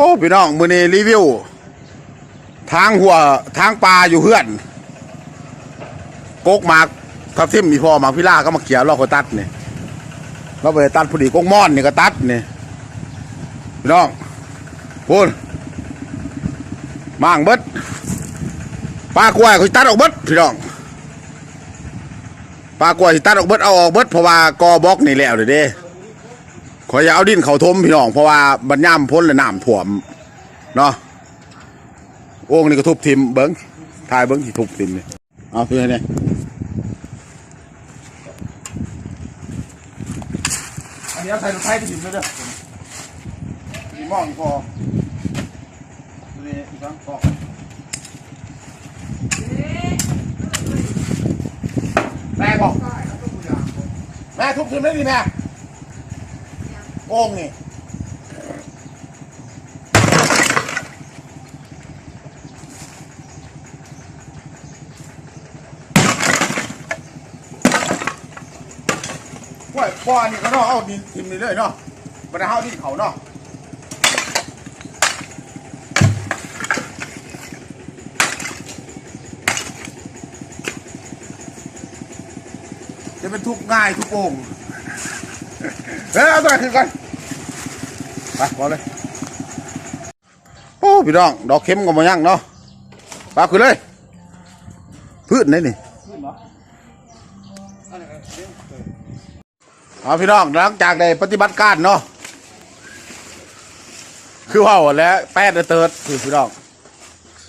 อ้พี่น้องมือนี้รีวิว ทางหัวทางปลาอยู่เฮือนกกหมากทับทิมมีพอหมากพิล่าก็มาเขียวเราก็ตัดนี่เราไปตัดพอดีกกม่อนนี่ก็ตัดนี่พี่น้องพูนมางเบิดปลากล้วยเขาตัดออกเบิดพี่น้องปลากล้วยตัดออกเบิดเอาออกเบิดเพราะว่ากอบล็อกนี่แล้วเด้เด้ ขอยอย่าเอาดินเขาทมพี่น้องเพราะว่าบรรยามพ้นและน้ำท่วมเนาะโอ่งนี่ก็ทุบทิมเบิ้งทายเบิ้งที่ทุบทิมนี่เอาเพื่อนนี่อันนี้เอาใส่รถไฟไปทิมเลยเด้อมีหม้อนี่พอนี่อีกครั้งพอแม่บอกแม่ทุบทิมได้ดีแม่ โอ่งนี่ว่าปอนนี่เขาเนาะเอาดินทิมนี่เลยเนาะบรรดาเฮาดินเขาเนาะจะเป็นทุกง่ายทุกโอ่งเฮ้ยเอาตัวขึ้นก่อน ไปพอเลย โอ้พี่น้อง ดอกเข็มก็มายั่งเนาะปาขึ้นเลย พืชนี่นี่เอาพี่น้องหลังจากได้ปฏิบัติการเนาะคือว่าหั่นแล้วแปดเติร์ดคือพี่น้อง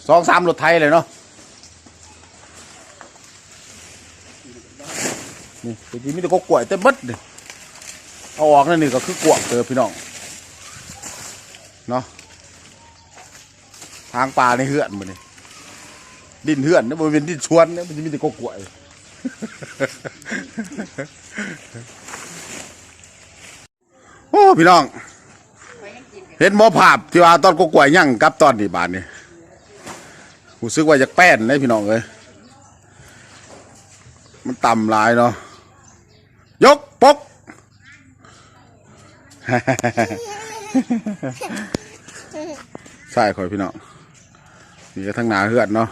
สองสามรถไทยเลยเนาะนี่จริงๆมีแต่กกล้วยเต็มบิดเลยเอาออกนั่นนี่ก็คือกวางเติร์พี่น้อง เนาะทางป่าในเฮือนมันนี่ดินเฮือนนะมันเป็นดินชวนเนะมันจะมีแต่กกล้วยโอ้พี่น้องเห็นหมอภาพที่ว่าตอนกกล้วยยั่งกับตอนนี้บานนี่รู้สึกว่าจะแป้นเลยพี่น้องเอ้ยมันต่ำลายเนาะยกปก ใช่คอยพี่น้องนี่ก็ทั้งหนาเหือดเนาะ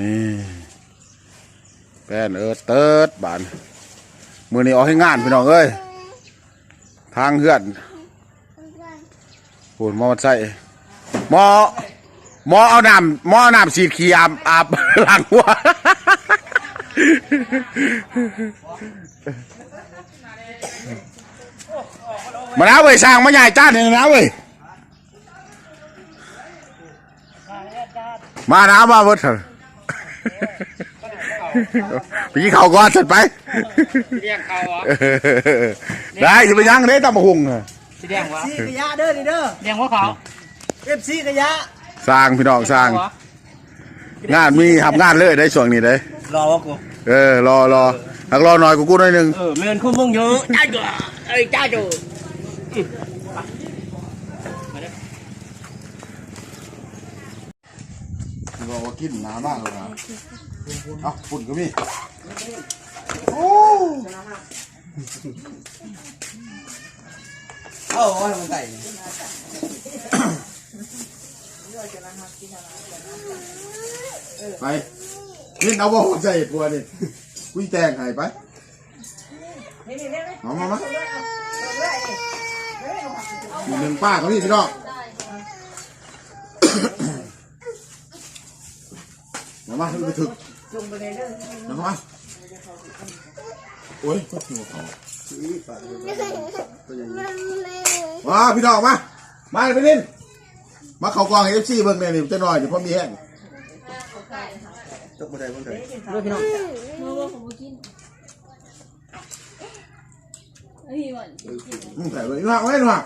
นี่แป้นเอิร์ดเติร์ดบานมือนี้เอาให้งานพี่น้องเอ้ยทางเฮือนปูนมอใส่มอมอเอาน้ำมอเอาน้ำสีดขี้อาบอาบหลังหัว มาแล้วเว้ยสร้างมาใหญ่จ้านเนี่ยนะเว้ยมาน้ำมาเบิดเถอะไปกินข้าวก่อนเสร็จไปเลี้ยงเขาเหรอได้จะไปยังได้ตำบักหุงน่ะสิเลี้ยงวะซีกระยะเด้อนี่เด้อเลี้ยงว่าเขาเอฟซีกระยะสร้างพี่น้องสร้าง งานมีทำงานเลยได้ช่วงนี้ได้รอวะกูเออรอรอ หักรอหน่อยกูกูหน่อยหนึงเออเมนคุณมึงเยอะจ้าจ้าเอ้ยจ้าจ้ารอว่ากินนานมากเลยนะเอ้าฝุ่นก็มี โอ้เอ้าว่ามันใส่ไปกินเอาบ่หัวใจปัวนี่ กุยแตงให้ไปมามามาอีกหนึ่งป้าเขาพี่พี่น้องมามาไปถึกมามาโอ้ยก็หัวเขาว้าพี่น้องมา มาเลยไปเล่นมาเขากองเอฟซีเบิ่งเนี่ยนี่จะหน่อยเดี๋ยวพอมีแห้ง ตกบันไดบันไดด้วยพี่น้องมาบอกผมมากินเฮ้ยวันอืมใส่เลยหนักไว้หนัก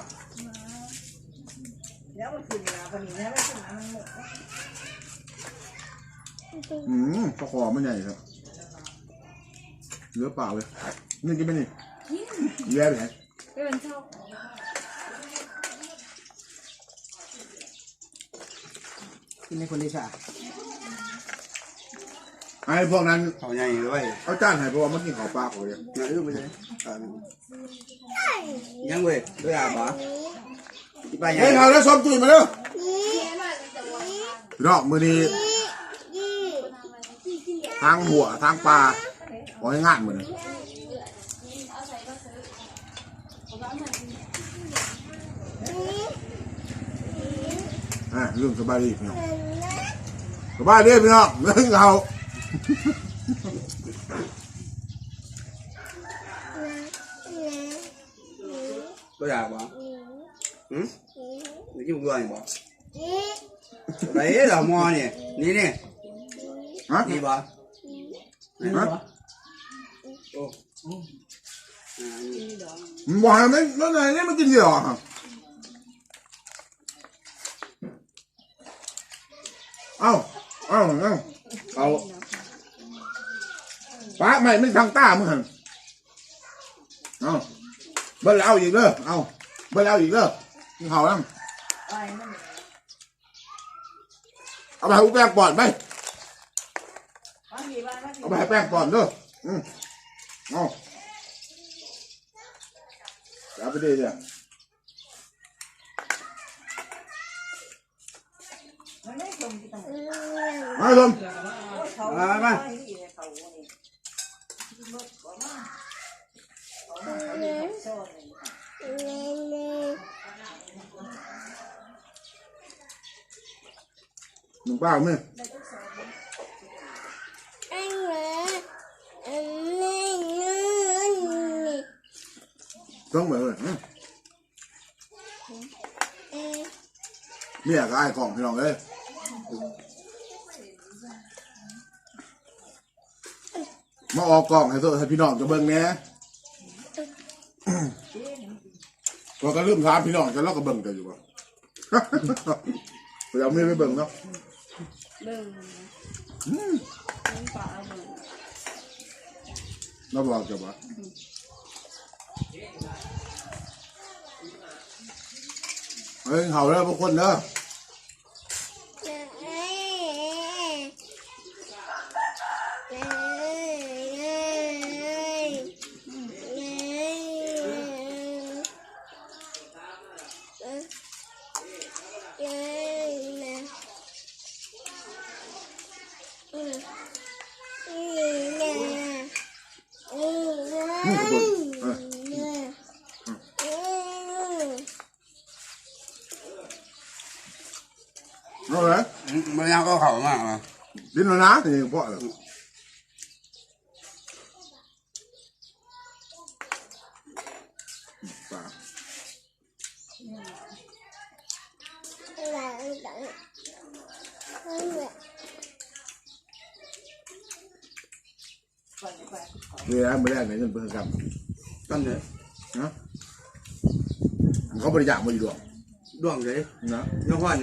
อืมปลาคอมันใหญ่ครับเหลือเปล่าเลยนี่กินไปนี่แย่ไปไหนเป็นชอบกินในคนที่ชา ไอ้พวกนั้นเขาใหญ่ด้วยเอาจานให้เพราะว่ามันกินข้าวปลาเขาเลยงานอื่นไปเลยยังเว้ยด้วยอาบะที่ไปยังเฮ้ยเอาแล้วซ้อมตุ้ยมาเร็วพี่น้องมือนี้ทางหัวทางปลาขอให้งานมือนี้อะเรื่องสบายดีพี่น้องสบายดีพี่น้องเรื่องเรา ตัวอยากบ่หืมนี่กินบัวนี่บ่ไรเรามอนี่นี่นี่ฮะนี่บ่นี่ฮะ บ่โอ้าไม่ไหนนี่มันกินเดียวอะเอ้าเอ้าเอาเอาป้าไม่ไม่ทางตามึงหันเอาเบิ้ลเอาอีกเด้อเอาเบิ้ลเอาอีกเด้อมึงเขาแล้วเอาไปให้แป้งปอดไปเอาไปให้แป้งปอดเด้ออืมเอาเอาไปดีเดียว มาชมมามาหนึ่งเปล่าไห มต้องไปเลยอืมเนี่ยก็ไอ้กล่องพี่น้องเอ้ยมาออกกล่องให้ตัวให้พี่น้องจะเบิ่งแหน่ก็ก็ลืมถามพี่น้องจะเล่าก็เบิ่งกันอยู่ป่ะเราไม่ไปเบิ่งเนาะเบิ่งอืมน้ำปลาเบิ่งเราบอกจะว่าเฮ้ยเขาแล้วพวกคนเด้ออืมขอบคุณเออ เอาเลยอืมมันยังก็เข้ามาอะดิ้นแล้วนะนี่พ่อเหรอปลาเดี๋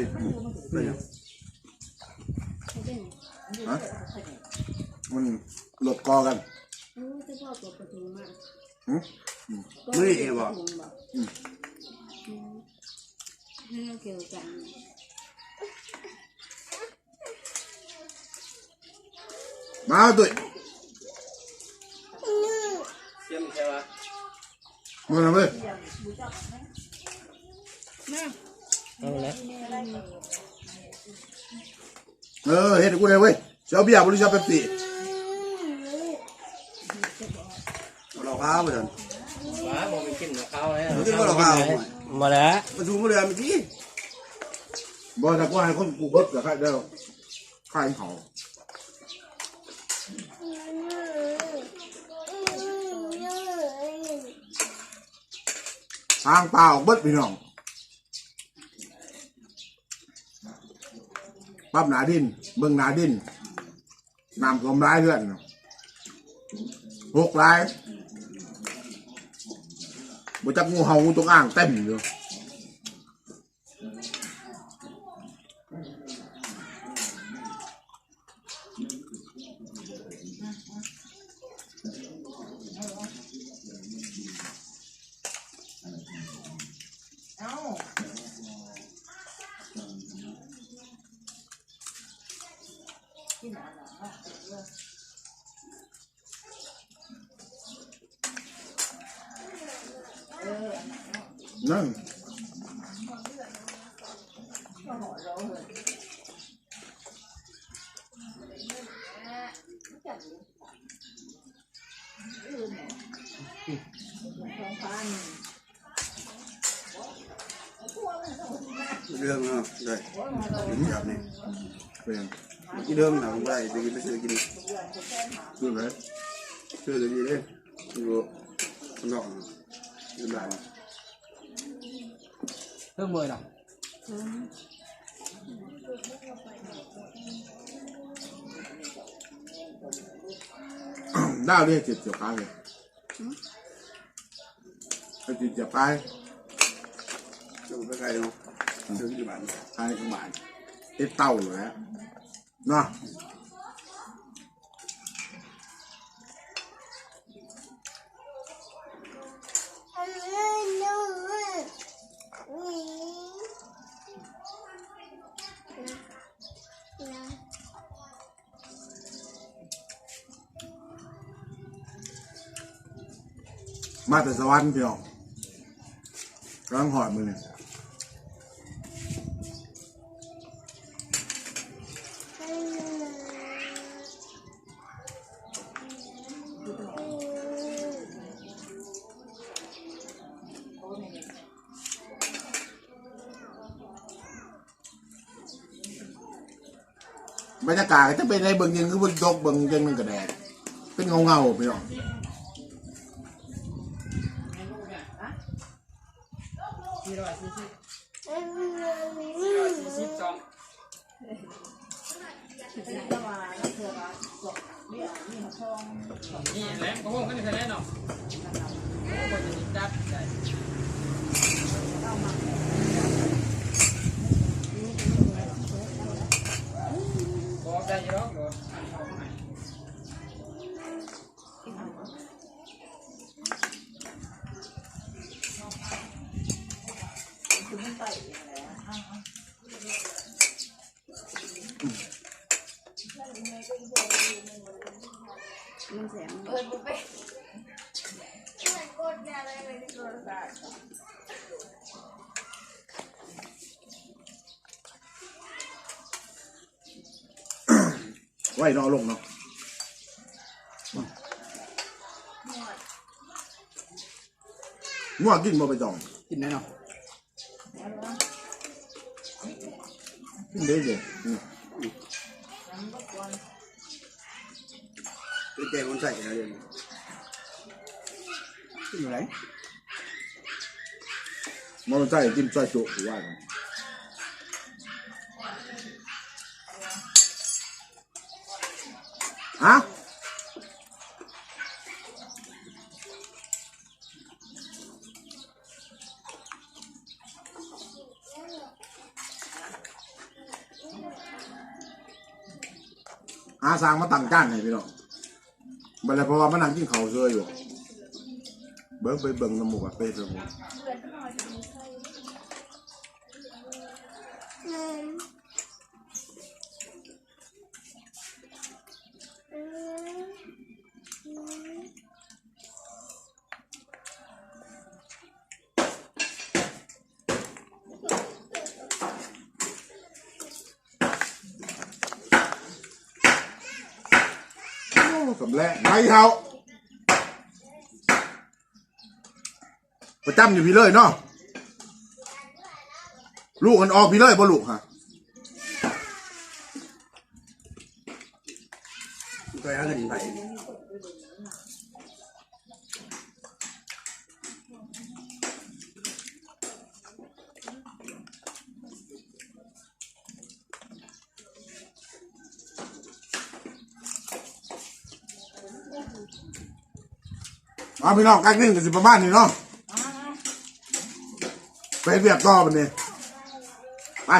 ยว ไม่ได้ไหนเงินเพิ่มกันกันเลยนะเขาบริจาคมาอยู่ดวงดวงเลยนะน้องพ่อนี่ไปยังฮะมันหลบกอกันโอ้จะพ่อเปิดประตูมาหืมมื้อนี้เองบ่อืมให้เราเกี่ยวกันมาตุ้ยเสียงใช่ปะมาหน่อยเว้ยเอาละ เออเห็นกูเลยเว้ยเจ้าเบียร์บริษัทเป๊ปซี่เราข้าวไปเถอะว้าบอกไปกินกับเขาเลยมันกินกับเราข้าวมาแล้วมาดูมาเรือเมื่อกี้บอกถ้ากูให้คนกูเบิดกับใครเด้อใครเขาทางเปล่าเบิดพี่น้อง ปั๊บหนาดินเบิ่งหนาดินนำกลมร้ายเพื่อนหกร้ายบ่จักงูเห่างูจงอ่างเต็มอยู่ Ngon. đường không? Đây, đúng gặp này. Quyền Cái đường nào cũng vậy, đừng cái chơi cái đi. Chưa vậy Chưa cái gì đấy Chưa được cái rõ Chưa được ได้ไปกินไปซื้อกินซื้อไหมซื้อเลยดีเลยดูข้ มาแต่สวรรค์พี่น้องกำลังหอดมือเนี่ยบรรยากาศก็จะเป็นในเบิ่งยังคือบนตกเบิ่งยังนึงกระแดดเป็นเงาเงาๆพี่น้อง สี่ร้อยสี่สิบสี่ร้อยสี่สิบสองแต่เราเธอว่าสดเนี่ยนี่ทองนี่แหละก็พวกกันแค่นั้นเนาะโอ้คนจะจับได้บอกได้ยังหรอกอ่านเขาข้างใน มันแสงเปิดบุฟเฟ่เหมือนกดอะไรเลยในโทรศัพท์ไว้รอลงเนาะง่วงกินบ่ไปจองกินแน่เนาะ กินได้เลยอืมเป็นแกงคนใส่อะไรเลยกินอะไรมันใส่กินใส่จุถือว่ากันฮะ อาสร้างมาตั้งจ้านให้พี่น้องบัดแล้วเพราะว่ามันนั่งกินข้าวเชยอยู่ เบิ้งไปเบิ้งน้ำหมูกอะไปเบิ้ง สำแลงไงเขาประจำอยู่พี่เลยเนาะลูกมันออกพี่เลยบ่ลูกฮะเคยหาเงินไผ่มาพี่น้องกันนึงกันสิประมาณนี้เนาะไปเรียบต่อมันนี่ไป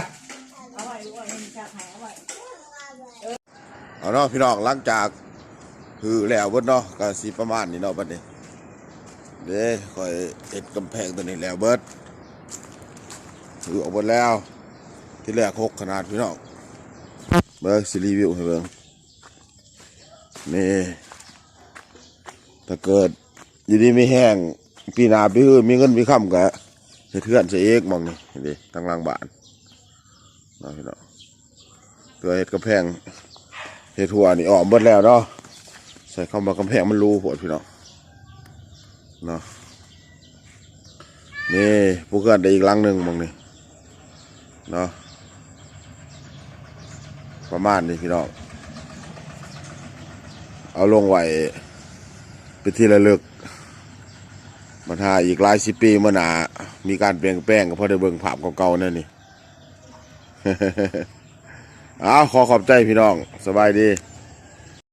เอาเนาะพี่น้องหลังจากคือแล้วเบิดเนาะก็สิประมาณนี้เนาะบัดนี้เด้คอยเอ็ดกำแพงตัวนี้แล้วเบิดคือออกมดแล้ว ที่แรกหกขนาดพี่น้องเบิร์สิรีวิวให้เบิ่งนี่ถ้าเกิด อยู่ดีไม่แห้งปีนาปีอื่นมีเงินมีคำกะเฮ็ดเทือนใส่เอกมองนี่เห็นดิทางหล่างบ้านนะพี่น้องตัวเฮ็ดกระแพงเฮ็ดหัวนี่ออกหมดแล้วเนาะใส่เข้ามากำแพงมันรูโหดพี่น้องเนาะนี่ผู้เกินได้อีกหลังหนึ่งมองนี่เนาะประมาณนี้พี่น้องเอาลงไว้เป็นที่ระลึก มาถ่ายอีกหลายสิบปีเมื่อหนามีการเปลี่ยนแปลงก็เพราะได้เบิ่งภาพเก่าๆนั่นนี่ อ้าขอขอบใจพี่น้อง สบายดี